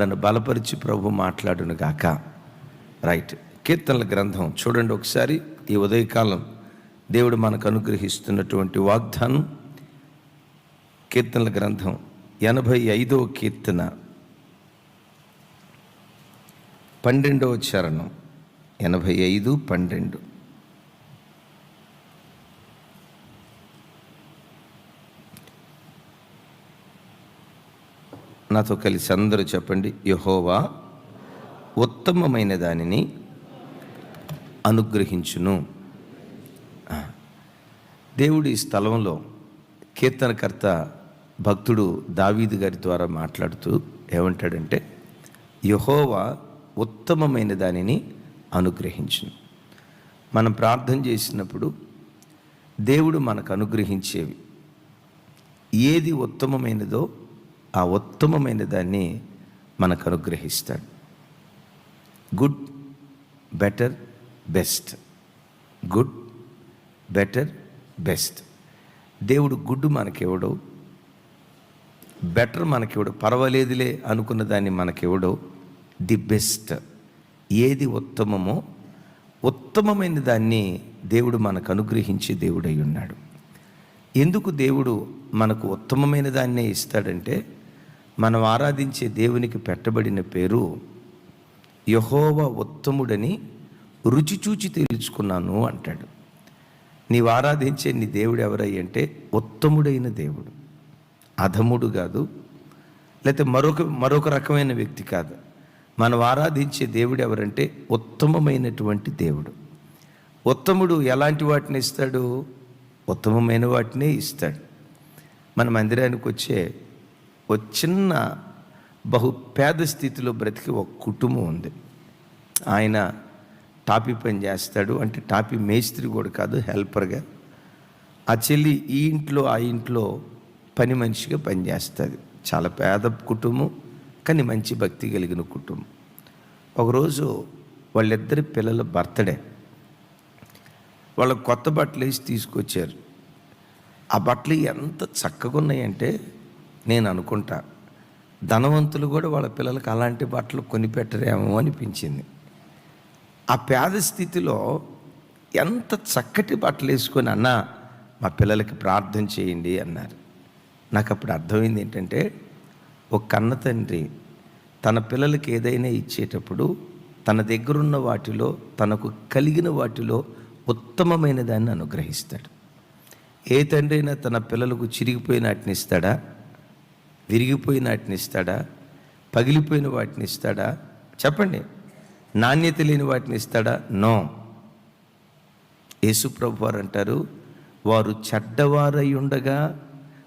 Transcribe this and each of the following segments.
నన్ను బలపరిచి ప్రభు మాట్లాడును గాక. రైట్. కీర్తనల గ్రంథం చూడండి ఒకసారి. ఈ ఉదయకాలం దేవుడు మనకు అనుగ్రహిస్తున్నటువంటి వాగ్దానం కీర్తనల గ్రంథం ఎనభై ఐదో కీర్తన పన్నెండవ చరణం. ఎనభై ఐదు పన్నెండు. నాతో కలిసి అందరూ చెప్పండి యహోవా ఉత్తమమైన దానిని అనుగ్రహించును. దేవుడి దేవుడు ఈ స్థలంలో కీర్తనకర్త భక్తుడు దావీదు గారి ద్వారా మాట్లాడుతూ ఏమంటాడంటే యహోవా ఉత్తమమైన దానిని అనుగ్రహించును. మనం ప్రార్థన చేసినప్పుడు దేవుడు మనకు అనుగ్రహించేవి. ఏది ఉత్తమమైనదో ఆ ఉత్తమమైన దాన్ని మనకు అనుగ్రహిస్తాడు. Good better best good better best దేవుడు గుడ్ మనకివ్వడు బెటర్ మనకివ్వడు పర్వాలేదులే అనుకున్న దాన్ని మనకివ్వడు ది బెస్ట్ ఏది ఉత్తమమో ఉత్తమమైన దాన్ని దేవుడు మనకు అనుగ్రహించే దేవుడై ఉన్నాడు. ఎందుకు దేవుడు మనకు ఉత్తమమైన దాన్నే ఇస్తాడంటే మనం ఆరాధించే దేవునికి పెట్టబడిన పేరు యహోవ ఉత్తముడని రుచి చూచి తెలుసుకున్నాను అంటాడు. నీవు ఆరాధించే నీ దేవుడు ఎవరై అంటే ఉత్తముడైన దేవుడు. అధముడు కాదు లేకపోతే మరొక మరొక రకమైన వ్యక్తి కాదు. మనం ఆరాధించే దేవుడు ఎవరంటే ఉత్తమమైనటువంటి దేవుడు. ఉత్తముడు ఎలాంటి వాటిని ఇస్తాడు? ఉత్తమమైన వాటినే ఇస్తాడు. మన మందిరానికి వచ్చే ఒక చిన్న బహు పేద స్థితిలో బ్రతికి ఒక కుటుంబం ఉంది. ఆయన టాపీ పని చేస్తాడు. అంటే టాపీ మేస్త్రి కూడా కాదు హెల్పర్గా ఆ చెల్లి ఈ ఇంట్లో ఆ ఇంట్లో పని మనిషిగా పనిచేస్తుంది చాలా పేద కుటుంబం కానీ మంచి భక్తి కలిగిన కుటుంబం. ఒకరోజు వాళ్ళిద్దరి పిల్లల బర్త్డే. వాళ్ళ కొత్త బట్టలు వేసి తీసుకొచ్చారు. ఆ బట్టలు ఎంత చక్కగా ఉన్నాయంటే నేను అనుకుంటా ధనవంతులు కూడా వాళ్ళ పిల్లలకు అలాంటి బట్టలు కొనిపెట్టరేమో అనిపించింది. ఆ పేద స్థితిలో ఎంత చక్కటి బట్టలు వేసుకొని అన్నా మా పిల్లలకి ప్రార్థన చేయండి అన్నారు. నాకు అప్పుడు అర్థమైంది ఏంటంటే ఒక కన్న తండ్రి తన పిల్లలకి ఏదైనా ఇచ్చేటప్పుడు తన దగ్గరున్న వాటిలో తనకు కలిగిన వాటిలో ఉత్తమమైన దాన్ని అనుగ్రహిస్తాడు. ఏ తండ్రి అయినా తన పిల్లలకు చిరిగిపోయిన వాటిని ఇస్తాడా? విరిగిపోయిన వాటిని ఇస్తాడా? పగిలిపోయిన వాటిని ఇస్తాడా? చెప్పండి. నాణ్యత లేని వాటిని ఇస్తాడా? నో. యేసుప్రభు వారు అంటారు వారు చెడ్డవారై ఉండగా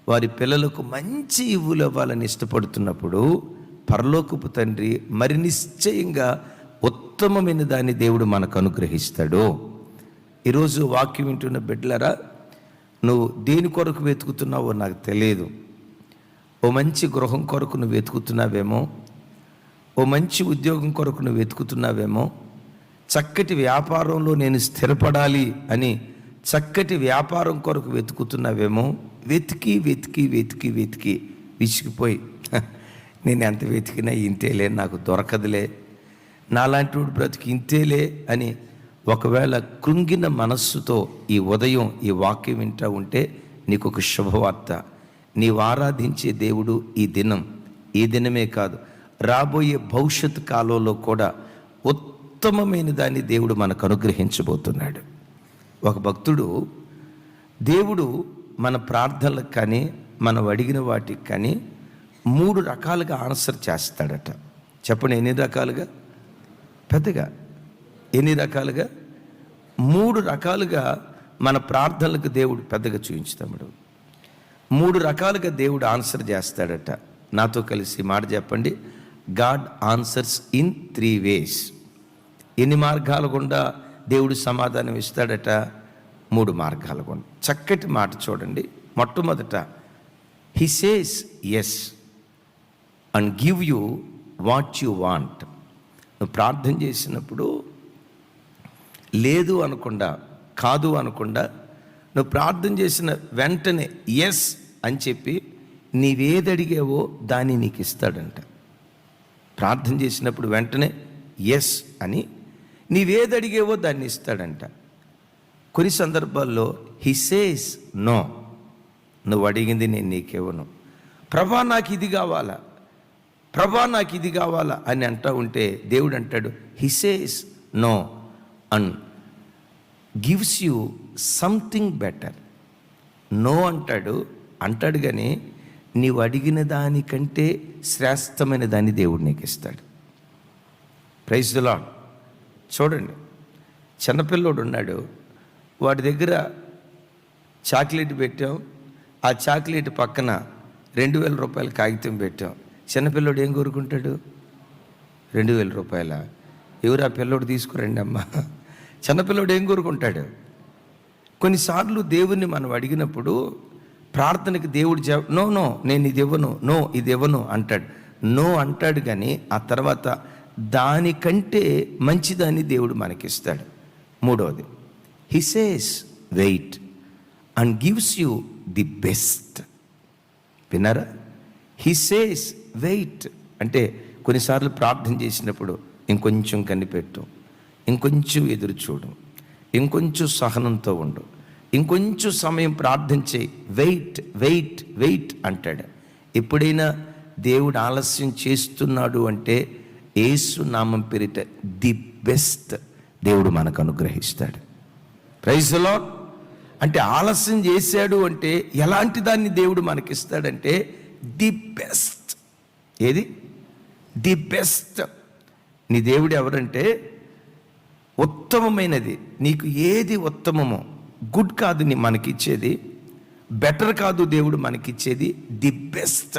వారి పిల్లలకు మంచి ఇవ్వులు ఇవ్వాలని ఇష్టపడుతున్నప్పుడు పరలోకపు తండ్రి మరి నిశ్చయంగా ఉత్తమమైన దాన్ని దేవుడు మనకు అనుగ్రహిస్తాడు. ఈరోజు వాక్యం వింటున్న బిడ్డలరా నువ్వు దేని కొరకు వెతుకుతున్నావో నాకు తెలియదు. ఓ మంచి గృహం కొరకు నువ్వు వెతుకుతున్నావేమో ఓ మంచి ఉద్యోగం కొరకు నువ్వు వెతుకుతున్నావేమో చక్కటి వ్యాపారంలో నేను స్థిరపడాలి అని చక్కటి వ్యాపారం కొరకు వెతుకుతున్నావేమో వెతికి వెతికి వెతికి వెతికి విసిగిపోయి నేను ఎంత వెతికినా ఇంతేలే నాకు దొరకదులే నాలాంటి వాడు బ్రతికి ఇంతేలే అని ఒకవేళ కృంగిన మనస్సుతో ఈ ఉదయం ఈ వాక్యం వింటా ఉంటే నీకు ఒక శుభవార్త. నీవు ఆరాధించే దేవుడు ఈ దినం. ఈ దినమే కాదు రాబోయే భవిష్యత్ కాలంలో కూడా ఉత్తమమైన దాన్ని దేవుడు మనకు అనుగ్రహించబోతున్నాడు. ఒక భక్తుడు దేవుడు మన ప్రార్థనలకు కానీ మనం అడిగిన వాటికి కానీ మూడు రకాలుగా ఆన్సర్ చేస్తాడట. చెప్పండి ఎన్ని రకాలుగా? పెద్దగా. ఎన్ని రకాలుగా? మూడు రకాలుగా మన ప్రార్థనలకు దేవుడు పెద్దగా చూపించుతాడు మూడు రకాలుగా దేవుడు ఆన్సర్ చేస్తాడట. నాతో కలిసి మాట చెప్పండి. God answers in three ways ఎన్ని మార్గాల గుండా దేవుడు సమాధానం ఇస్తాడట? మూడు మార్గాల గుండా. చక్కటి మాట చూడండి. మొట్టమొదట he says yes and give you what you want నువ్వు ప్రార్థన చేసినప్పుడు లేదు అనకుండా కాదు అనకుండా నువ్వు ప్రార్థన చేసిన వెంటనే ఎస్ అని చెప్పి నీవేదడిగావో దాన్ని నీకు ఇస్తాడంట ప్రార్థన చేసినప్పుడు వెంటనే ఎస్ అని నీవేది అడిగేవో దాన్ని ఇస్తాడంట. కొన్ని సందర్భాల్లో హి సేస్ నో. నువ్వు అడిగింది నేను నీకేవను. ప్రభా నాకు ఇది కావాలా? ప్రభా నాకు ఇది కావాలా? అని అంటా ఉంటే దేవుడు అంటాడు he says no and gives you something better. No అంటాడు అంటాడు కానీ నీవు అడిగిన దానికంటే శ్రేష్టమైన దాన్ని దేవుడు నీకు ఇస్తాడు. ప్రైజ్ దులా చూడండి చిన్నపిల్లోడు ఉన్నాడు. వాడి దగ్గర చాక్లెట్ పెట్టాం. ఆ చాక్లెట్ పక్కన రెండు వేల రూపాయల కాగితం పెట్టాం. చిన్నపిల్లోడు ఏం కోరుకుంటాడు? రెండు వేల రూపాయల? ఎవరు ఆ పిల్లోడు తీసుకురండి అమ్మా. చిన్నపిల్లోడు ఏం కోరుకుంటాడు? కొన్నిసార్లు దేవుణ్ణి మనం అడిగినప్పుడు ప్రార్థనకి దేవుడు జవ నో నో నేను ఇది ఇవ్వను నో ఇది ఇవ్వను అంటాడు. నో అంటాడు కానీ ఆ తర్వాత దానికంటే మంచిదాన్ని దేవుడు మనకిస్తాడు. మూడవది he says wait and gives you the best విన్నారా? హి సేస్ వెయిట్ అంటే కొన్నిసార్లు ప్రార్థన చేసినప్పుడు ఇంకొంచెం కనిపెట్టు ఇంకొంచెం ఎదురు చూడు ఇంకొంచెం సహనంతో ఉండు. ఇంకొంచెం సమయం ప్రార్థించి వెయిట్ వెయిట్ వెయిట్ అంటాడు. ఎప్పుడైనా దేవుడు ఆలస్యం చేస్తున్నాడు అంటే ఏసు నామం పేరిట ది బెస్ట్ దేవుడు మనకు అనుగ్రహిస్తాడు. ప్రైజ్లో అంటే ఆలస్యం చేశాడు అంటే ఎలాంటి దాన్ని దేవుడు మనకిస్తాడంటే ది బెస్ట్. ఏది? The best. నీ దేవుడు ఎవరంటే ఉత్తమమైనది. నీకు ఏది ఉత్తమమో గుడ్ కాదు నీ మనకిచ్చేది బెటర్ కాదు దేవుడు మనకిచ్చేది ది బెస్ట్.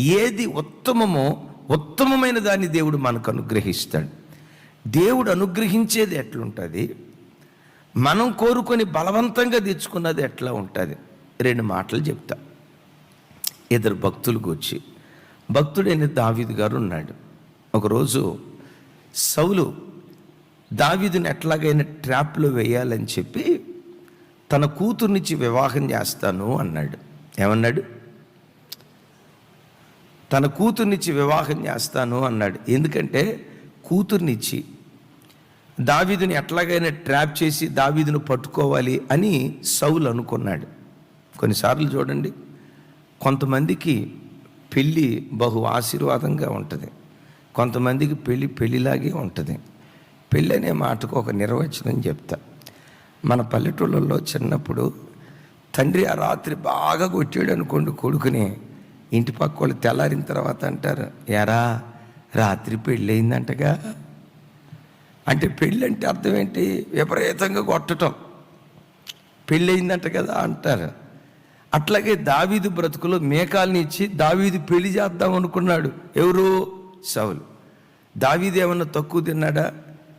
ఏది ఉత్తమమో ఉత్తమమైన దాన్ని దేవుడు మనకు అనుగ్రహిస్తాడు దేవుడు అనుగ్రహించేది ఎట్లుంటుంది? మనం కోరుకొని బలవంతంగా తెచ్చుకున్నది ఎట్లా ఉంటుంది? రెండు మాటలు చెప్తా. ఇద్దరు భక్తులు కూర్చి. భక్తుడైన దావీదు గారు ఉన్నాడు. ఒకరోజు సౌలు దావీదుని ఎట్లాగైనా ట్రాప్లో వేయాలని చెప్పి తన కూతుర్నిచ్చి వివాహం చేస్తాను అన్నాడు. ఏమన్నాడు? తన కూతుర్నిచ్చి వివాహం చేస్తాను అన్నాడు. ఎందుకంటే కూతుర్నిచ్చి దావీదుని ఎట్లాగైనా ట్రాప్ చేసి దావీదును పట్టుకోవాలి అని సౌలు అనుకున్నాడు. కొన్నిసార్లు చూడండి కొంతమందికి పెళ్ళి బహు ఆశీర్వాదంగా ఉంటుంది. కొంతమందికి పెళ్ళి పెళ్ళిలాగే ఉంటుంది. పెళ్ళి అనే మాటకు ఒక నిర్వచనం చెప్తా. మన పల్లెటూళ్ళల్లో చిన్నప్పుడు తండ్రి ఆ రాత్రి బాగా కొట్టాడు అనుకోండి కొడుకుని. ఇంటి పక్క వాళ్ళు తెల్లారిన తర్వాత అంటారు ఎరా రాత్రి పెళ్ళయిందంటగా? అంటే పెళ్ళి అంటే అర్థం ఏంటి? విపరీతంగా కొట్టటం. పెళ్ళయిందంట కదా అంటారు. అట్లాగే దావీదు బ్రతుకులో మేకాలని ఇచ్చి దావీదు పెళ్ళి చేద్దాం అనుకున్నాడు. ఎవరు? సౌలు. దావీదు ఏమన్నా తక్కువ తిన్నాడా?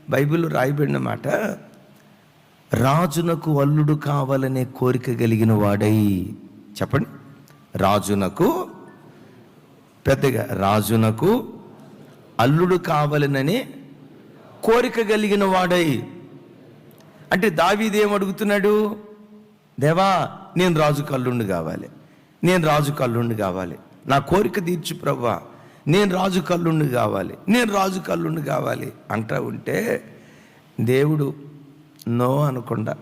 బైబిల్లో రాయబడిన మాట రాజునకు అల్లుడు కావాలనే కోరిక కలిగిన వాడై చెప్పండి. రాజునకు పెద్దగా రాజునకు అల్లుడు కావాలనని కోరిక కలిగిన వాడై. అంటే దావీదు అడుగుతున్నాడు? దేవా నేను రాజు కల్లుండు కావాలి. నేను రాజు కల్లుండు కావాలి. నా కోరిక తీర్చు ప్రవ్వా. నేను రాజు కల్లుండు కావాలి. నేను రాజు కల్లుండు కావాలి. అంటా ఉంటే దేవుడు నో అనకుండా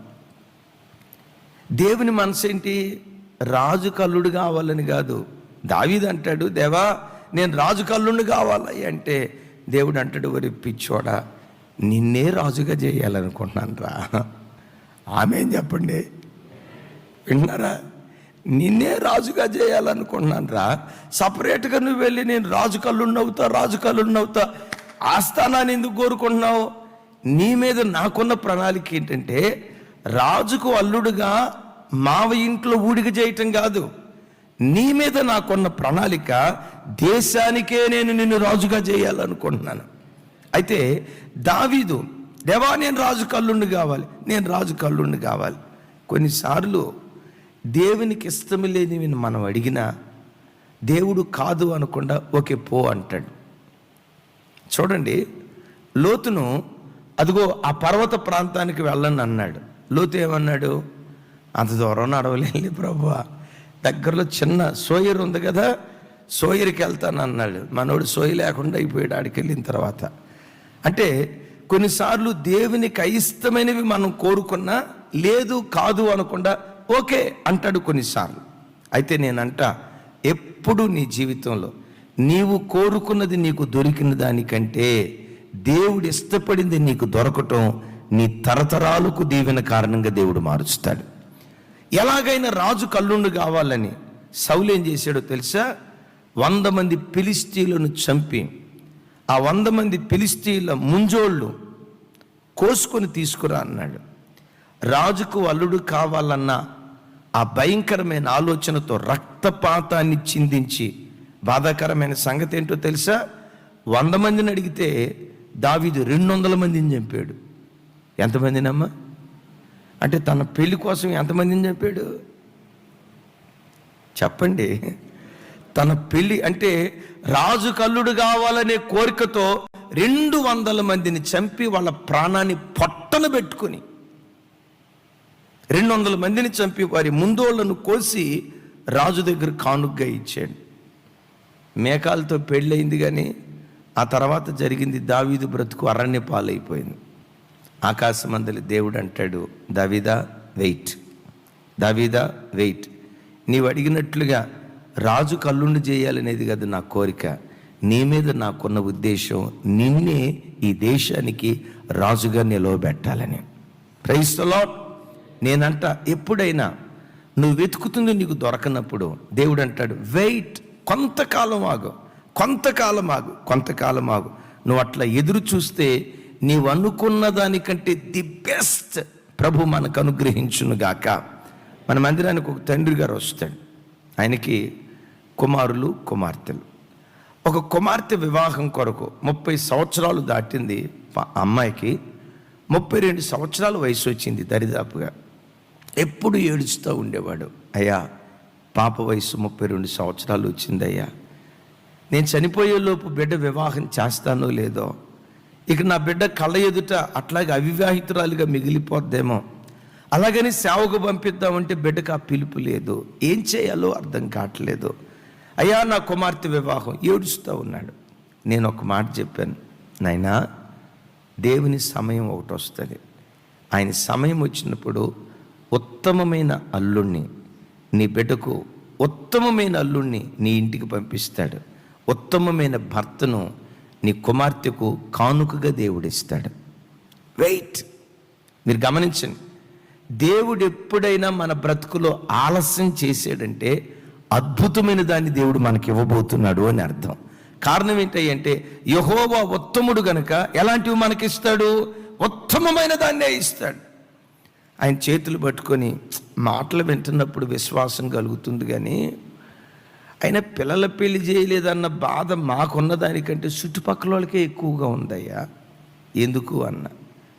దేవుని మనసు ఏంటి రాజు కల్లుడు కావాలని కాదు. దావీదు అంటాడు దేవా నేను రాజు కల్లుడు కావాలి? అంటే దేవుడు అంటాడు వరి పిచ్చోడా నిన్నే రాజుగా చేయాలనుకుంటున్నాను రా. ఆమె చెప్పండి? విన్నారా? నిన్నే రాజుగా చేయాలనుకుంటున్నాను రా. సపరేట్గా నువ్వు వెళ్ళి నేను రాజు కళ్ళున్నవుతా రాజు కల్లుడిని అవుతా. ఆస్థానాన్ని ఎందుకు కోరుకుంటున్నావు? నీ మీద నాకున్న ప్రణాళిక ఏంటంటే రాజుకు అల్లుడుగా మావ ఇంట్లో ఊడిక చేయటం కాదు. నీ మీద నాకున్న ప్రణాళిక దేశానికే నేను నిన్ను రాజుగా చేయాలనుకుంటున్నాను అయితే దావీదు దేవా నేను రాజు కల్లుండి కావాలి నేను రాజు కల్లుండి కావాలి. కొన్నిసార్లు దేవునికి ఇష్టం లేనివి మనం అడిగినా దేవుడు కాదు అనకుండా ఓకే పో అంటాడు. చూడండి లోతును అదిగో ఆ పర్వత ప్రాంతానికి వెళ్ళని అన్నాడు. లోతు ఏమన్నాడు? అంత దూరం నడవలేండి ప్రభు. దగ్గరలో చిన్న సోయర్ ఉంది కదా సోయర్కి వెళ్తాను అన్నాడు. మనోడు సోయి లేకుండా అయిపోయాడు ఆడికి వెళ్ళిన తర్వాత. అంటే కొన్నిసార్లు దేవునికి అయిష్టమైనవి మనం కోరుకున్నా లేదు కాదు అనకుండా ఓకే అంటాడు కొన్నిసార్లు. అయితే నేనంట ఎప్పుడు నీ జీవితంలో నీవు కోరుకున్నది నీకు దొరికిన దానికంటే దేవుడు ఇష్టపడింది నీకు దొరకటం నీ తరతరాలకు దీవెన కారణంగా దేవుడు మారుస్తాడు. ఎలాగైనా రాజు కల్లుండు కావాలని సౌలు ఏం చేశాడో తెలుసా? వంద మంది పిలిస్తీలను చంపి ఆ వంద మంది పిలిస్తీల ముంజోళ్ళు కోసుకొని తీసుకురా అన్నాడు. రాజుకు అల్లుడు కావాలన్న ఆ భయంకరమైన ఆలోచనతో రక్తపాతాన్ని చిందించి బాధాకరమైన సంగతి ఏంటో తెలుసా? వంద మందిని అడిగితే దావీదు రెండు వందల మందిని చంపాడు. ఎంతమందినమ్మా? అంటే తన పెళ్ళి కోసం ఎంతమందిని చంపాడు? చెప్పండి. తన పెళ్ళి అంటే రాజు కల్లుడు కావాలనే కోరికతో రెండు వందల మందిని చంపి వాళ్ళ ప్రాణాన్ని పొట్టన పెట్టుకుని రెండు వందల మందిని చంపి వారి ముందోళ్ళను కోసి రాజు దగ్గర కానుగ్గా ఇచ్చాడు. మేకాలతో పెళ్ళయింది కానీ ఆ తర్వాత జరిగింది దావీదు బ్రతుకు అరణ్య పాలైపోయింది ఆకాశమందలి దేవుడు అంటాడు దావీదా వెయిట్. దావీదా వెయిట్. నీవు అడిగినట్లుగా రాజు కల్లుండి చేయాలనేది కదా నా కోరిక. నీ మీద నాకున్న ఉద్దేశం నిన్నే ఈ దేశానికి రాజుగా నిలవబెట్టాలని. ప్రైస్తలో నేనంట ఎప్పుడైనా నువ్వు వెతుకుతుంది నీకు దొరకనప్పుడు దేవుడు అంటాడు వెయిట్ కొంతకాలం ఆగు. కొంతకాలం ఆగు కొంతకాలం ఆగు నువ్వు అట్లా ఎదురు చూస్తే నీవు అనుకున్న దానికంటే ది బెస్ట్ ప్రభు మనకు అనుగ్రహించును గాక మన మందిరానికి ఒక తండ్రి గారు వస్తాడు. ఆయనకి కుమారులు కుమార్తెలు. ఒక కుమార్తె వివాహం కొరకు ముప్పై సంవత్సరాలు దాటింది అమ్మాయికి. ముప్పై రెండు సంవత్సరాల వయసు వచ్చింది దరిదాపుగా. ఎప్పుడు ఏడుస్తూ ఉండేవాడు. అయ్యా పాప వయసు ముప్పై రెండు సంవత్సరాలు వచ్చింది అయ్యా నేను చనిపోయేలోపు బిడ్డ వివాహం చేస్తానో లేదో ఇక నా బిడ్డ కళ్ళ ఎదుట అట్లాగే అవివాహితురాలుగా మిగిలిపోద్దేమో అలాగని సేవకు పంపిద్దామంటే బిడ్డకు ఆ పిలుపు లేదు. ఏం చేయాలో అర్థం కావట్లేదు. అయ్యా నా కుమార్తె వివాహం. ఏడుస్తూ ఉన్నాడు. నేను ఒక మాట చెప్పాను. నాయనా దేవుని సమయం ఒకటి వస్తుంది. ఆయన సమయం వచ్చినప్పుడు ఉత్తమమైన అల్లుణ్ణి నీ బిడ్డకు ఉత్తమమైన అల్లుణ్ణి నీ ఇంటికి పంపిస్తాడు. ఉత్తమమైన భర్తను నీ కుమార్తెకు కానుకగా దేవుడిస్తాడు. వెయిట్ మీరు గమనించండి. దేవుడు ఎప్పుడైనా మన బ్రతుకులో ఆలస్యం చేసాడంటే అద్భుతమైన దాన్ని దేవుడు మనకి ఇవ్వబోతున్నాడు అని అర్థం. కారణం ఏంటంటే యహోవా ఉత్తముడు గనుక ఎలాంటివి మనకిస్తాడు? ఉత్తమమైన దాన్నే ఇస్తాడు. ఆయన చేతులు పట్టుకొని మాటలు వింటున్నప్పుడు విశ్వాసం కలుగుతుంది కానీ అయినా పిల్లల పెళ్ళి చేయలేదన్న బాధ మాకున్న దానికంటే చుట్టుపక్కల వాళ్ళకే ఎక్కువగా ఉందయ్యా. ఎందుకు అన్న?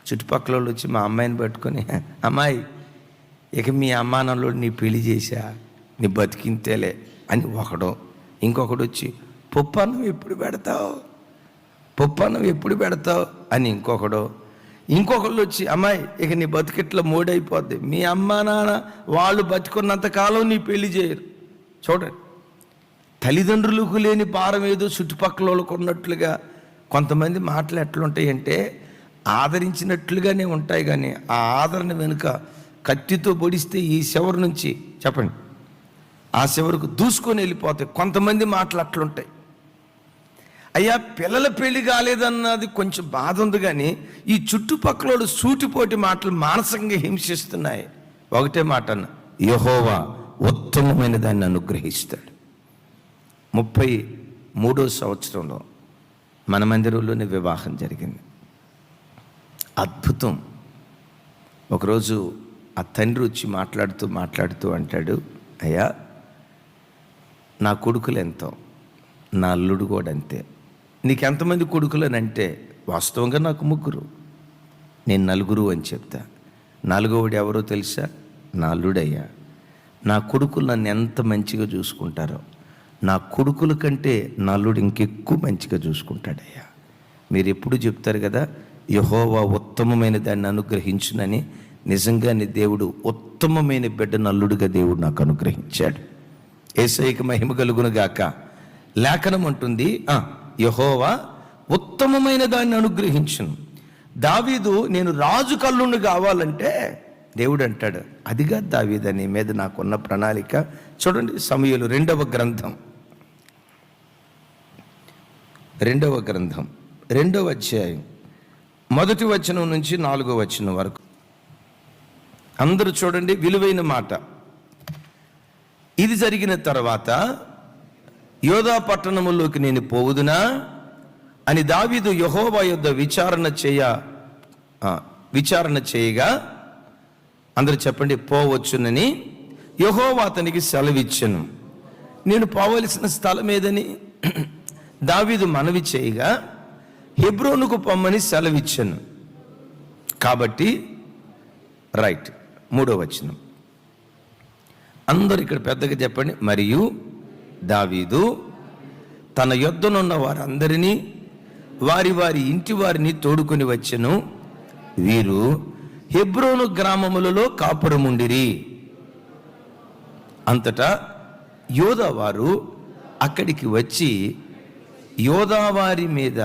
చుట్టుపక్కల వాళ్ళు వచ్చి మా అమ్మాయిని పట్టుకొని అమ్మాయి ఇక మీ అమ్మానంలో నీ పెళ్ళి చేశా నీ బతికింతేలే అని ఒకడు ఇంకొకడు వచ్చి పప్పు అన్నం ఎప్పుడు పెడతావు? పప్పు అన్నం ఎప్పుడు పెడతావు? అని ఇంకొకడు ఇంకొకళ్ళు వచ్చి అమ్మాయి ఇక నీ బతికిట్లా మూడైపోద్ది. మీ అమ్మ నాన్న వాళ్ళు బతుకున్నంత కాలం నీ పెళ్ళి చేయరు. చూడండి. తల్లిదండ్రులకు లేని భారం ఏదో చుట్టుపక్కల వాళ్ళకు ఉన్నట్లుగా కొంతమంది మాటలు ఎట్లుంటాయంటే ఆదరించినట్లుగానే ఉంటాయి కానీ ఆ ఆదరణ వెనుక కత్తితో పొడిస్తే ఈ శవరు నుంచి చెప్పండి. ఆ శవరకు దూసుకొని వెళ్ళిపోతాయి. కొంతమంది మాటలు అట్లుంటాయి. అయ్యా పిల్లల పెళ్ళి కాలేదన్నది కొంచెం బాధ ఉంది కానీ ఈ చుట్టుపక్కల సూటిపోటి మాటలు మానసికంగా హింసిస్తున్నాయి. ఒకటే మాట అన్న యహోవా ఉత్తమమైన దాన్ని అనుగ్రహిస్తాడు. ముప్పై మూడో సంవత్సరంలో మన మందిరంలోనే వివాహం జరిగింది. అద్భుతం. ఒకరోజు ఆ తండ్రి వచ్చి మాట్లాడుతూ మాట్లాడుతూ అంటాడు అయ్యా నా కొడుకులు ఎంతో నా అల్లుడు కూడా అంతే. నీకు ఎంతమంది అని అంటే వాస్తవంగా నాకు ముగ్గురు. నేను నలుగురు అని చెప్తా. నాలుగోవాడు ఎవరో తెలుసా? నా అల్లుడయ్యా. నా కొడుకులు నన్ను ఎంత మంచిగా చూసుకుంటారో నా కొడుకుల కంటే నల్లుడు ఇంకెక్కువ మంచిగా చూసుకుంటాడయ్యా. మీరు ఎప్పుడు చెప్తారు కదా యహోవా ఉత్తమమైన దాన్ని అనుగ్రహించునని నిజంగానే దేవుడు ఉత్తమమైన బిడ్డ నల్లుడుగా దేవుడు నాకు అనుగ్రహించాడు. ఏసైకి మహిమ కలుగును గాక. లేఖనం అంటుంది యహోవా ఉత్తమమైన దాన్ని అనుగ్రహించును. దావీదు నేను రాజు కల్లుండి కావాలంటే దేవుడు అంటాడు అదిగా దావీద నీ మీద నాకున్న ప్రణాళిక. చూడండి సమయలు రెండవ గ్రంథం. రెండవ గ్రంథం రెండవ అధ్యాయం. మొదటి వచనం నుంచి నాలుగో వచనం వరకు. అందరూ చూడండి విలువైన మాట. ఇది జరిగిన తర్వాత యోధా పట్టణములోకి నేను పోవుదునా? అని దావీదు యహోవా యొద్ద విచారణ చేయ విచారణ చేయగా అందరూ చెప్పండి పోవచ్చునని యహోవా అతనికి సెలవిచ్చను. నేను పోవలసిన స్థలం ఏదని? దావీదు మనవి చేయగా హెబ్రోనుకు పొమ్మని సెలవిచ్చాను. కాబట్టి రైట్ మూడో వచనం. అందరు ఇక్కడ పెద్దగా చెప్పండి. మరియు దావీదు తన యుద్ధనున్న వారందరినీ వారి వారి ఇంటి వారిని తోడుకొని వచ్చెను. వీరు హెబ్రోను గ్రామములలో కాపురముండిరి. అంతటా యోధావారు అక్కడికి వచ్చి యోధావారి మీద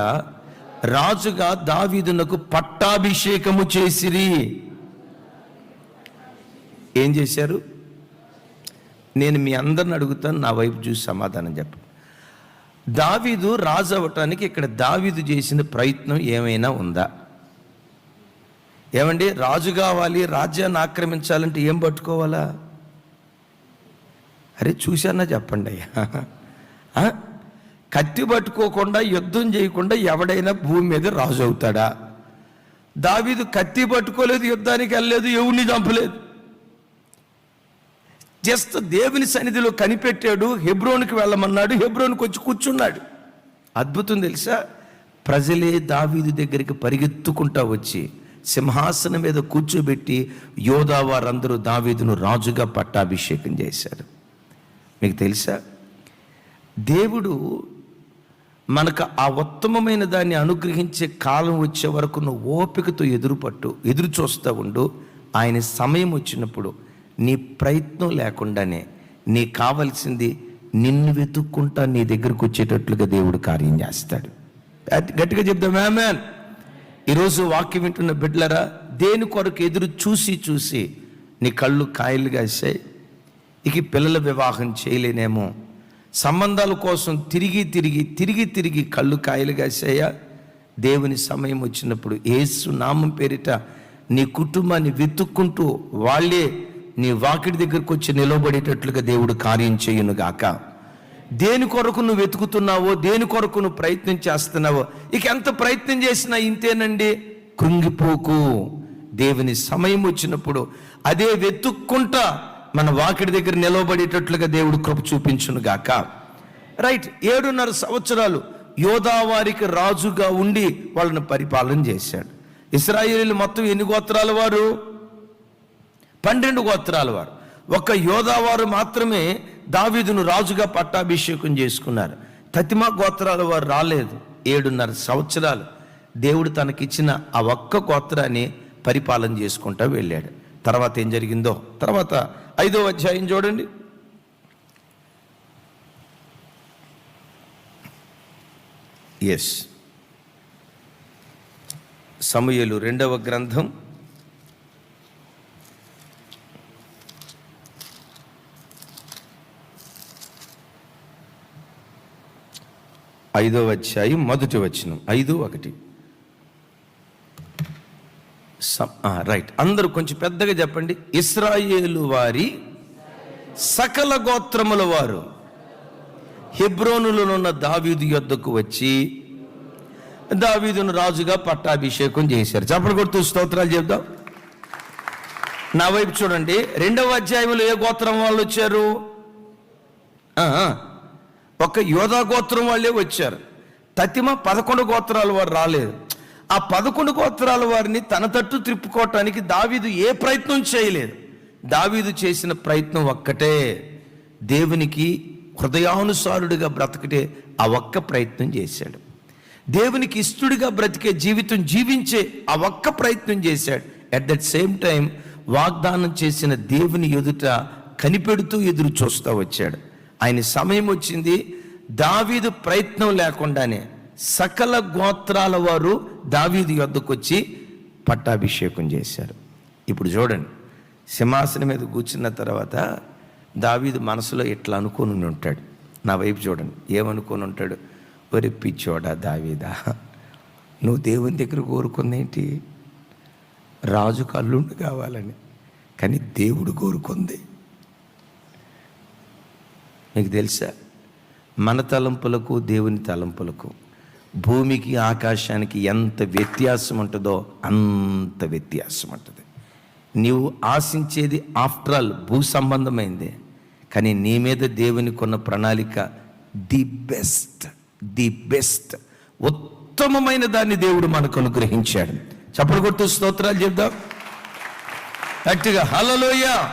రాజుగా దావీదునకు పట్టాభిషేకము చేసిరి. ఏం చేశారు? నేను మీ అందరిని అడుగుతాను నా వైపు చూసి సమాధానం చెప్పు. దావీదు రాజు అవ్వటానికి ఇక్కడ దావీదు చేసిన ప్రయత్నం ఏమైనా ఉందా? ఏమండి రాజు కావాలి రాజ్యాన్ని ఆక్రమించాలంటే ఏం పట్టుకోవాలా? అరే చూశానా చెప్పండి అయ్యా. కత్తి పట్టుకోకుండా యుద్ధం చేయకుండా ఎవడైనా భూమి మీద రాజు అవుతాడా? దావీదు కత్తి పట్టుకోలేదు యుద్ధానికి వెళ్ళలేదు ఎవరిని చంపలేదు? జస్ట్ దేవుని సన్నిధిలో కనిపెట్టాడు హెబ్రోన్కి వెళ్ళమన్నాడు హెబ్రోన్కి వచ్చి కూర్చున్నాడు. అద్భుతం తెలుసా? ప్రజలే దావీదు దగ్గరికి పరిగెత్తుకుంటా వచ్చి సింహాసనం మీద కూర్చోబెట్టి యోధా వారందరూ దావీదును రాజుగా పట్టాభిషేకం చేశారు. మీకు తెలుసా? దేవుడు మనకు ఆ ఉత్తమమైన దాన్ని అనుగ్రహించే కాలం వచ్చే వరకు నువ్వు ఓపికతో ఎదురుపట్టు ఎదురు చూస్తూ ఉండు. ఆయన సమయం వచ్చినప్పుడు నీ ప్రయత్నం లేకుండానే నీ కావలసింది నిన్ను వెతుక్కుంటా నీ దగ్గరకు వచ్చేటట్లుగా దేవుడు కార్యం చేస్తాడు. గట్టి- గట్టిగా చెప్దాం మ్యాన్ ఈరోజు వాక్యం వింటున్న బిడ్డలరా దేని కొరకు ఎదురు చూసి చూసి నీ కళ్ళు కాయలు కాసాయి? ఇక పిల్లల వివాహం చేయలేనేమో. సంబంధాల కోసం తిరిగి తిరిగి తిరిగి తిరిగి కళ్ళు కాయలు కాసేయ దేవుని సమయం వచ్చినప్పుడు ఏసు నామం పేరిట నీ కుటుంబాన్ని వెతుక్కుంటూ వాళ్ళే నీ వాకిడి దగ్గరకు వచ్చి నిలబడేటట్లుగా దేవుడు కార్యం చేయును గాక. దేని కొరకు నువ్వు వెతుకుతున్నావో దేని కొరకు నువ్వు ప్రయత్నం చేస్తున్నావో ఇక ఎంత ప్రయత్నం చేసినా ఇంతేనండి? కృంగిపోకు. దేవుని సమయం వచ్చినప్పుడు అదే వెతుక్కుంటా మన వాకిడి దగ్గర నిలవబడేటట్లుగా దేవుడు కృప చూపించును గాక. రైట్ ఏడున్నర సంవత్సరాలు యోధావారికి రాజుగా ఉండి వాళ్ళని పరిపాలన చేశాడు. ఇస్రాయేలీలు మొత్తం ఎన్ని గోత్రాల వారు? పన్నెండు గోత్రాల వారు. ఒక యోధావారు మాత్రమే దావీదును రాజుగా పట్టాభిషేకం చేసుకున్నారు. తతిమా గోత్రాల వారు రాలేదు. ఏడున్నర సంవత్సరాలు దేవుడు తనకిచ్చిన ఆ ఒక్క గోత్రాన్ని పరిపాలన చేసుకుంటూ వెళ్ళాడు. తర్వాత ఏం జరిగిందో? తర్వాత ఐదో అధ్యాయం చూడండి. ఎస్ సమయలు రెండవ గ్రంథం. ఐదో అధ్యాయం మొదటి వచనం. ఐదు ఒకటి. రైట్ అందరూ కొంచెం పెద్దగా చెప్పండి. ఇస్రాయేలు వారి సకల గోత్రముల వారు హెబ్రోనులోనున్న దావీదు యొద్దకు వచ్చి దావీదును రాజుగా పట్టాభిషేకం చేశారు. చప్పలు కొడుతూ స్తోత్రాలు చెప్దాం. నా వైపు చూడండి. రెండవ అధ్యాయంలో ఏ గోత్రం వాళ్ళు వచ్చారు? ఒక యోధా గోత్రం వాళ్ళే వచ్చారు. తతిమ పదకొండు గోత్రాల వారు రాలేదు. ఆ పదకొండు గోత్రాల వారిని తన తట్టు త్రిప్పుకోవటానికి దావీదు ఏ ప్రయత్నం చేయలేదు. దావీదు చేసిన ప్రయత్నం ఒక్కటే. దేవునికి హృదయానుసారుడిగా బ్రతకటే ఆ ఒక్క ప్రయత్నం చేశాడు. దేవునికి ఇష్టడిగా బ్రతికే జీవితం జీవించే ఆ ఒక్క ప్రయత్నం చేశాడు. అట్ దట్ సేమ్ టైం వాగ్దానం చేసిన దేవుని ఎదుట కనిపెడుతూ ఎదురు చూస్తూ వచ్చాడు. ఆయన సమయం వచ్చింది. దావీదు ప్రయత్నం లేకుండానే సకల గోత్రాల వారు దావీదు యొద్దకొచ్చి పట్టాభిషేకం చేశారు. ఇప్పుడు చూడండి సింహాసనం మీద కూర్చున్న తర్వాత దావీదు మనసులో ఇట్లా అనుకుని ఉంటాడు. నా వైపు చూడండి ఏమనుకుని ఉంటాడు? ఒరి పిచ్చోడా దావీదా నువ్వు దేవుని దగ్గర కోరుకుందేంటి? రాజుకు అల్లుండు కావాలని కానీ దేవుడు కోరుకుంది. మీకు తెలుసా? మన తలంపులకు దేవుని తలంపులకు భూమికి ఆకాశానికి ఎంత వ్యత్యాసం ఉంటుందో అంత వ్యత్యాసం ఉంటుంది. నీవు ఆశించేది ఆఫ్టర్ ఆల్ భూ సంబంధమైంది కానీ నీ మీద దేవుని కొన్న ప్రణాళిక ది బెస్ట్ ది బెస్ట్ ఉత్తమమైన దాన్ని దేవుడు మనకు అనుగ్రహించాడు. చప్పుడు కొట్టు స్తోత్రాలు చెప్దాం. గట్టిగా హలోయ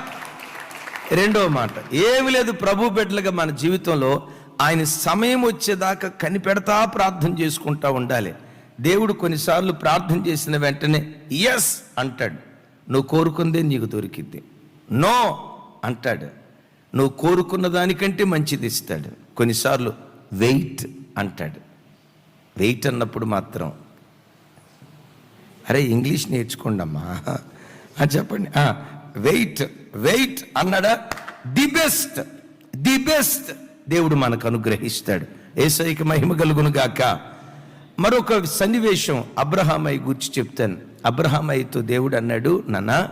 రెండవ మాట ఏమి లేదు ప్రభు బిడ్డలుగా మన జీవితంలో ఆయన సమయం వచ్చేదాకా కనిపెడతా ప్రార్థన చేసుకుంటా ఉండాలి. దేవుడు కొన్నిసార్లు ప్రార్థన చేసిన వెంటనే ఎస్ అంటాడు. నువ్వు కోరుకుందే నీకు దొరికింది నో అంటాడు. నువ్వు కోరుకున్న దానికంటే మంచిది ఇస్తాడు. కొన్నిసార్లు వెయిట్ అంటాడు. వెయిట్ అన్నప్పుడు మాత్రం అరే ఇంగ్లీష్ నేర్చుకోండమ్మా. చెప్పండి. వెయిట్ వెయిట్ అన్నాడా? ది బెస్ట్ ది బెస్ట్ దేవుడు మనకు అనుగ్రహిస్తాడు. ఏసైకి మహిమ కలుగును గాక. మరొక సన్నివేశం అబ్రహామయ్య గురించి చెప్తాను. అబ్రహామయ్యతో దేవుడు అన్నాడు నాన్న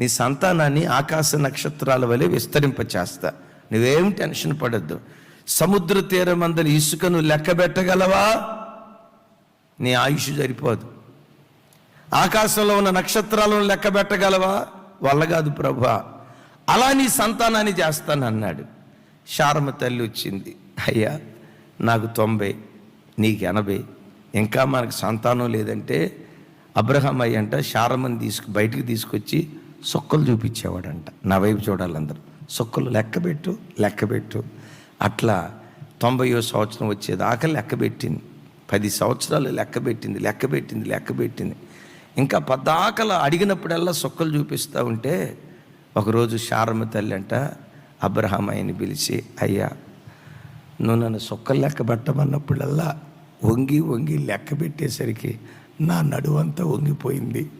నీ సంతానాన్ని ఆకాశ నక్షత్రాల వలె విస్తరింపచేస్తా. నువ్వేం టెన్షన్ పడద్దు. సముద్ర తీరం అందరి ఇసుకను లెక్క పెట్టగలవా? నీ ఆయుష్ సరిపోదు. ఆకాశంలో ఉన్న నక్షత్రాలను లెక్క పెట్టగలవా? వల్ల కాదు ప్రభా. అలా నీ సంతానాన్ని చేస్తానన్నాడు. శారమ తల్లి వచ్చింది. అయ్యా నాకు తొంభై నీకు ఎనభై. ఇంకా మనకు సంతానం లేదంటే అబ్రహం అయ్యంట అంట శారమని తీసుకు బయటికి తీసుకొచ్చి సొక్కలు చూపించేవాడంట. నా వైపు చూడాలి అందరూ. సొక్కలు లెక్కబెట్టు లెక్కబెట్టు అట్లా తొంభయో సంవత్సరం వచ్చేదాకా లెక్కబెట్టింది పది సంవత్సరాలు లెక్కబెట్టింది లెక్కబెట్టింది లెక్కబెట్టింది ఇంకా పద్దాకల అడిగినప్పుడల్లా సొక్కలు చూపిస్తూ ఉంటే ఒకరోజు శారమ్మ తల్లి అంట అబ్రహాం ఆయన్ని పిలిచి అయ్యా నువ్వు నన్ను సొక్కలు లెక్క పెట్టమన్నప్పుడల్లా వంగి వంగి లెక్క పెట్టేసరికి నా నడువంతా వంగిపోయింది.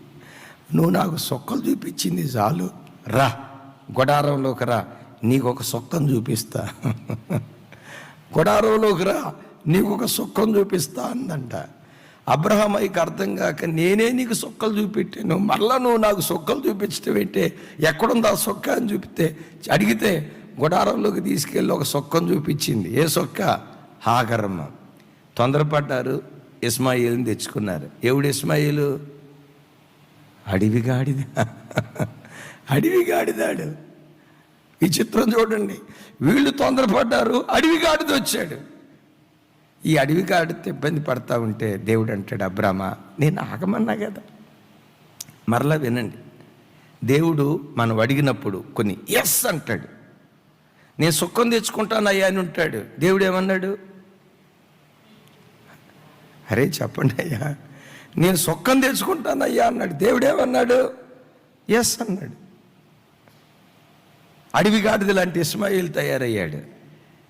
నువ్వు నాకు సొక్కలు చూపించింది చాలు. రా గొడారంలోకి రా నీకు ఒక సొక్కను చూపిస్తా. గొడారంలోకి రా నీకు ఒక సొక్కను చూపిస్తా అందంట. అబ్రహమైకి అర్థం కాక నేనే నీకు సొక్కలు చూపెట్టాను మరలా నువ్వు నాకు సొక్కలు చూపించడం ఏంటే ఎక్కడుందా సొక్క అని చూపితే అడిగితే గుడారంలోకి తీసుకెళ్ళి ఒక సొక్కను చూపించింది. ఏ సొక్క? హాగరమ్మ తొందరపడ్డారు ఇస్మాయిల్ని తెచ్చుకున్నారు. ఎవడు ఇస్మాయిలు? అడవిగాడిద. అడవిగాడిదాడు. ఈ చిత్రం చూడండి. వీళ్ళు తొందరపడ్డారు అడవిగాడిది వచ్చాడు. ఈ అడవి కాడితే ఇబ్బంది పడతా ఉంటే దేవుడు అంటాడు అబ్రామ నేను ఆగమన్నా కదా? మరలా వినండి. దేవుడు మనం అడిగినప్పుడు కొన్ని ఎస్ అంటాడు. నేను సుఖం తెచ్చుకుంటాను అయ్యా అని ఉంటాడు. దేవుడు ఏమన్నాడు? అరే చెప్పండి అయ్యా నేను సుఖం తెచ్చుకుంటాను అయ్యా అన్నాడు. దేవుడు ఏమన్నాడు? ఎస్ అన్నాడు. అడవి గాడిద లాంటి ఇస్మాయిల్ తయారయ్యాడు.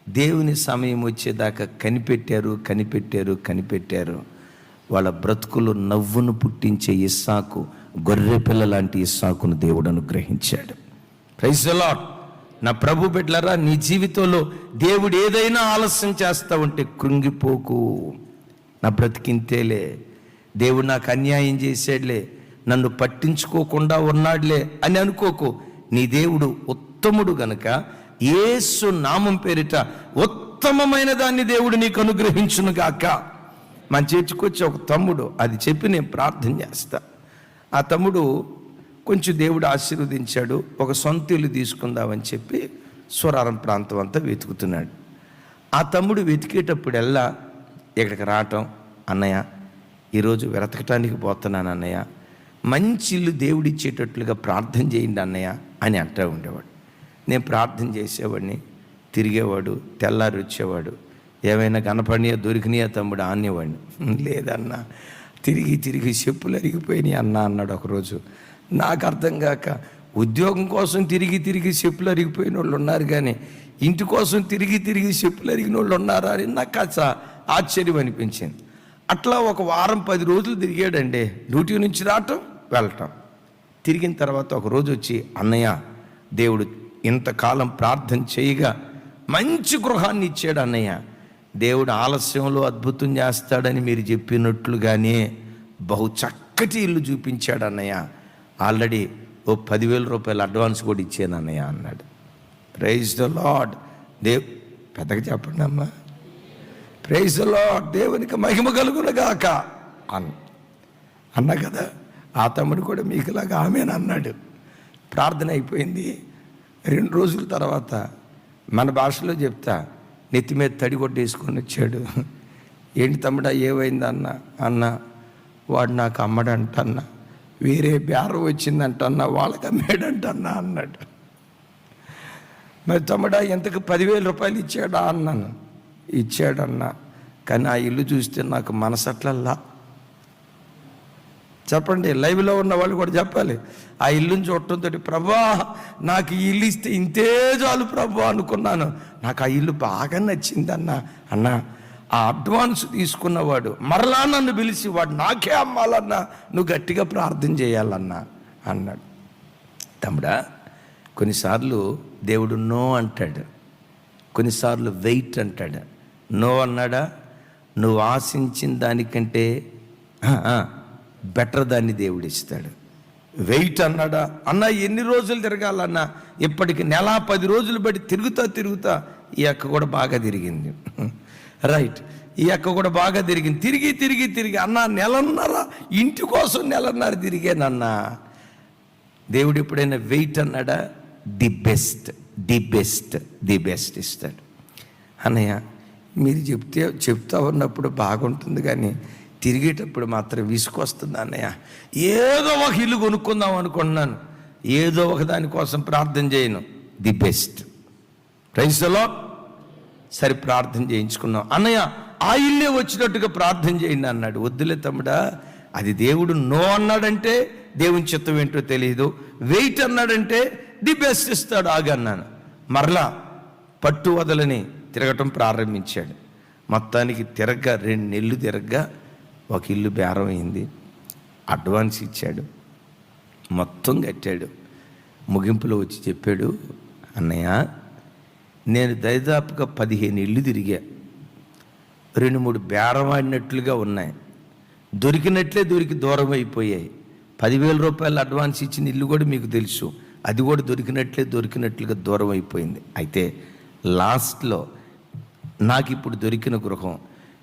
దేవుని సమయం వచ్చేదాకా కనిపెట్టారు కనిపెట్టారు కనిపెట్టారు. వాళ్ళ బ్రతుకులు నవ్వును పుట్టించే ఇస్సాకు గొర్రె పిల్ల లాంటి ఇస్సాకును దేవుడు అనుగ్రహించాడు. ప్రైజ్ లాడ్ నా ప్రభు బిడ్డలరా నీ జీవితంలో దేవుడు ఏదైనా ఆలస్యం చేస్తా ఉంటే కృంగిపోకు. నా బ్రతికింతేలే. దేవుడు నాకు అన్యాయం చేసాడులే నన్ను పట్టించుకోకుండా ఉన్నాడులే అని అనుకోకు. నీ దేవుడు ఉత్తముడు గనక ఏసు నామం పేరిట ఉత్తమమైన దాన్ని దేవుడు నీకు అనుగ్రహించును గాక. మన చేర్చుకొచ్చి ఒక తమ్ముడు అది చెప్పి నేను ప్రార్థన చేస్తా. ఆ తమ్ముడు కొంచెం దేవుడు ఆశీర్వదించాడు ఒక సొంత ఇల్లు తీసుకుందామని చెప్పి స్వరారం ప్రాంతం అంతా వెతుకుతున్నాడు. ఆ తమ్ముడు వెతికేటప్పుడల్లా ఇక్కడికి రావటం అన్నయ్య ఈరోజు వెతకటానికి పోతున్నాను అన్నయ్య. మంచి ఇల్లు దేవుడిచ్చేటట్లుగా ప్రార్థన చేయండి అన్నయ్య అని అంటూ ఉండేవాడు. నేను ప్రార్థన చేసేవాడిని. తిరిగేవాడు తెల్లారి వచ్చేవాడు ఏమైనా కనపడినా దొరికినాయా తమ్ముడు ఆనేవాడిని. లేదన్నా తిరిగి తిరిగి చెప్పులు అరిగిపోయినాయి అన్న అన్నాడు ఒకరోజు. నాకు అర్థం కాక ఉద్యోగం కోసం తిరిగి తిరిగి చెప్పులు అరిగిపోయిన వాళ్ళు ఉన్నారు కానీ ఇంటి కోసం తిరిగి తిరిగి చెప్పులు అరిగిన వాళ్ళు ఉన్నారా అని నాకు కాస్త ఆశ్చర్యం అనిపించింది. అట్లా ఒక వారం పది రోజులు తిరిగాడండి. డ్యూటీ నుంచి రావటం వెళ్ళటం. తిరిగిన తర్వాత ఒక రోజు వచ్చి అన్నయ్య దేవుడు ఇంతకాలం ప్రార్థన చేయగా మంచి గృహాన్ని ఇచ్చాడు అన్నయ్య. దేవుడు ఆలస్యంలో అద్భుతం చేస్తాడని మీరు చెప్పినట్లుగానే బహు చక్కటి ఇల్లు చూపించాడు అన్నయ్య. ఆల్రెడీ ఓ పదివేల రూపాయలు అడ్వాన్స్ కూడా ఇచ్చాను అన్నయ్య అన్నాడు. ప్రైజ్ ద లాడ్ దేవ్ పెద్దగా చెప్పండి అమ్మా. ప్రైజ్ ద లాడ్ దేవునికి మహిమ కలుగునగాక అన్న అన్నా కదా ఆ తమ్ముడు కూడా మీకులాగా ఆమెను అన్నాడు ప్రార్థన అయిపోయింది. రెండు రోజుల తర్వాత మన భాషలో చెప్తా నెత్తి మీద తడి కొట్టేసుకొని వచ్చాడు. ఏంటి తమ్ముడా ఏమైంది అన్న అన్న వాడు నాకు అమ్మడంటన్న వేరే బేరం వచ్చిందంటన్న వాళ్ళకి అమ్మేడంటన్నా అన్నాడు. మరి తమ్ముడా ఎంతకు పదివేల రూపాయలు ఇచ్చాడా? అన్నాను. ఇచ్చాడన్నా కానీ ఆ ఇల్లు చూస్తే నాకు మనసట్లల్లా చెప్పండి లైవ్లో ఉన్న వాళ్ళు కూడా చెప్పాలి. ఆ ఇల్లుని చూడటంతో ప్రభా నాకు ఈ ఇల్లు ఇస్తే ఇంతే చాలు ప్రభా అనుకున్నాను. నాకు ఆ ఇల్లు బాగా నచ్చిందన్న అన్న ఆ అడ్వాన్స్ తీసుకున్నవాడు మరలా నన్ను పిలిచి వాడు నాకే అమ్మాలన్నా నువ్వు గట్టిగా ప్రార్థన చేయాలన్నా అన్నాడు. తమ్ముడా కొన్నిసార్లు దేవుడు నో అంటాడు. కొన్నిసార్లు వెయిట్ అంటాడు. నో అన్నాడా? నువ్వు ఆశించిన దానికంటే బెటర్ దాన్ని దేవుడు ఇస్తాడు. వెయిట్ అన్నాడా? అన్న ఎన్ని రోజులు తిరగాలన్నా? ఇప్పటికి నెల పది రోజులు బట్టి తిరుగుతా తిరుగుతా ఈ అక్క కూడా బాగా తిరిగింది. రైట్. ఈ అక్క కూడా బాగా తిరిగింది. తిరిగి తిరిగి తిరిగి. అన్న నెలన్నర ఇంటి కోసం నెలన్నర తిరిగానన్నా. దేవుడు ఎప్పుడైనా వెయిట్ అన్నాడా? The best the best the best ఇస్తాడు. అన్నయ్య మీరు చెప్తే చెప్తా ఉన్నప్పుడు బాగుంటుంది కానీ తిరిగేటప్పుడు మాత్రం విసుకొస్తుంది అన్నయ్య. ఏదో ఒక ఇల్లు కొనుక్కుందాం అనుకున్నాను ఏదో ఒక దానికోసం ప్రార్థన చేయను. The best. రైతులో సరే ప్రార్థన చేయించుకున్నాం. అన్నయ్య ఆ ఇల్లే వచ్చినట్టుగా ప్రార్థన చేయండి అన్నాడు. వద్దులే తమ్ముడా అది దేవుడు నో అన్నాడంటే దేవుని చిత్తం ఏంటో తెలియదు వెయిట్ అన్నాడంటే ది బెస్ట్ ఇస్తాడు ఆగన్నాను మరలా పట్టు వదలని తిరగటం ప్రారంభించాడు. మొత్తానికి తిరగ రెండు నెల్లు తిరగగా ఒక ఇల్లు బేరం అయింది. అడ్వాన్స్ ఇచ్చాడు. మొత్తం కట్టాడు. ముగింపులో వచ్చి చెప్పాడు అన్నయ్య నేను దరిదాపుగా పదిహేను ఇల్లు తిరిగా. రెండు మూడు బేరం ఆడినట్లుగా ఉన్నాయి. దొరికినట్లే దొరికి దూరం అయిపోయాయి. పదివేల రూపాయలు అడ్వాన్స్ ఇచ్చిన ఇల్లు కూడా మీకు తెలుసు. అది కూడా దొరికినట్లే దొరికినట్లుగా దూరం అయిపోయింది. అయితే లాస్ట్లో నాకు ఇప్పుడు దొరికిన గృహం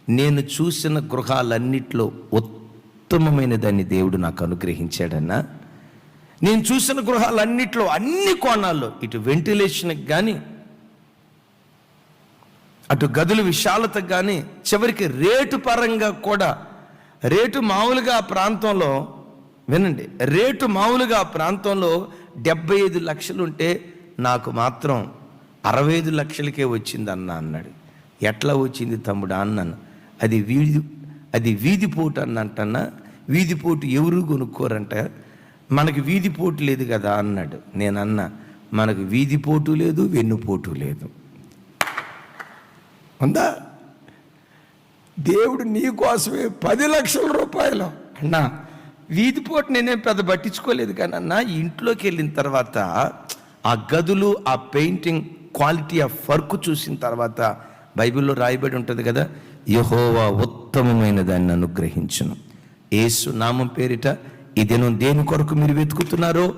నేను చూసిన గృహాలన్నిట్లో ఉత్తమమైన దాన్ని దేవుడు నాకు అనుగ్రహించాడన్నా నేను చూసిన గృహాలన్నిట్లో అన్ని కోణాల్లో ఇటు వెంటిలేషన్కి కానీ అటు గదుల విశాలతకు కానీ చివరికి రేటు పరంగా కూడా రేటు మామూలుగా ఆ ప్రాంతంలో వినండి రేటు మామూలుగా ఆ ప్రాంతంలో డెబ్బై ఐదు లక్షలు ఉంటే నాకు మాత్రం అరవై ఐదు లక్షలకే వచ్చింది అన్న అన్నాడు. ఎట్లా వచ్చింది తమ్ముడా అన్నాను. అది వీధి అది వీధిపోటు అన్నంటన్నా వీధిపోటు ఎవరు కొనుక్కోరంట? మనకి వీధి పోటు లేదు కదా అన్నాడు. నేను అన్నా మనకు వీధిపోటు లేదు వెన్నుపోటు లేదు. ఉందా? దేవుడు నీకోసమే పది లక్షల రూపాయలు. అన్నా వీధిపోటు నేనేం పెద్ద పట్టించుకోలేదు కానీ అన్న ఇంట్లోకి వెళ్ళిన తర్వాత ఆ గదులు ఆ పెయింటింగ్ క్వాలిటీ ఆఫ్ వర్క్ చూసిన తర్వాత బైబిల్లో రాయబడి ఉంటుంది కదా యహోవా ఉత్తమమైన దాన్ని అనుగ్రహించును. ఏసు నామం పేరిట ఈ దినం దేని కొరకు మీరు వెతుకుతున్నారో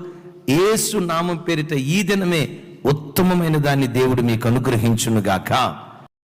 ఏసు నామం పేరిట ఈ దినమే ఉత్తమమైన దాన్ని దేవుడు మీకు అనుగ్రహించును గాక